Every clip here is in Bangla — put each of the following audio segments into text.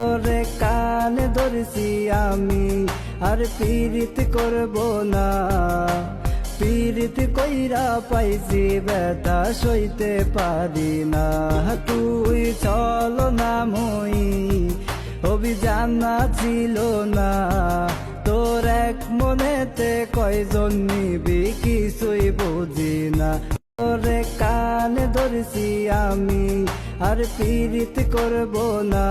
ওরে কান ধরছি আমি, আর পীড়িত করব না। পীড়িত কইরা পাইছি, ব্যথা সইতে পারি না। তুই চল না মই, অভিযান না ছিল না। তোর এক মনেতে কয়জন নিবি কিছুই বুঝি না। কান ধরছি আমি, আর পীড়িত করব না।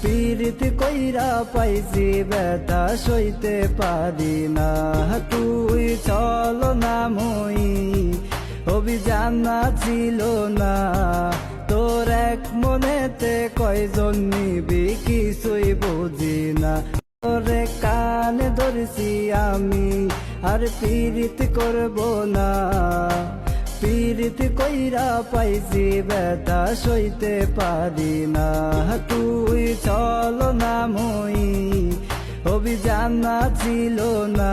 পীড়িত কইরা পাইছি, ব্যথা সইতে পারি না। তুই চল না মই, অভিযান না ছিল না। তোর এক মনেতে কয়জন নিবি, কিছুই বুঝি না। তোরে কান ধরছি আমি, আর পীড়িত করব না। পীড়িত কইরা পাইছি, ব্যথা সইতে পারি না। তুই চল না মই, অভিযান না ছিল না।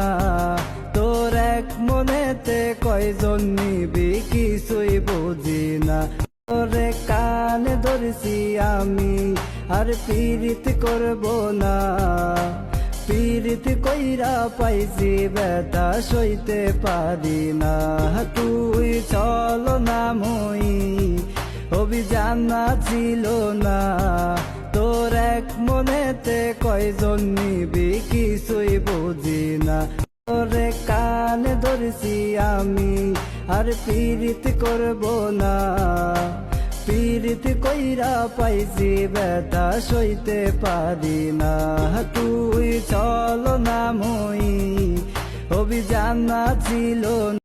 তোর এক মনেতে কয়জন নিবি, কিছুই বুঝি না। তোরে কান ধরছি আমি, আর পীড়িত করব না। পীড়িত কইরা পাইছি, ব্যথা সইতে পারি না। তুই চল না মই, অভিযান না ছিল না। তোর এক মনেতে কয়জন নিবি, কিছুই বুঝি না। তোরে কানে ধরছি আমি, আর পীড়িত করব না। পীড়িত কইরা পাইছি বেতা সইতে পারি না। তুই চল না মই অভিযান ছিল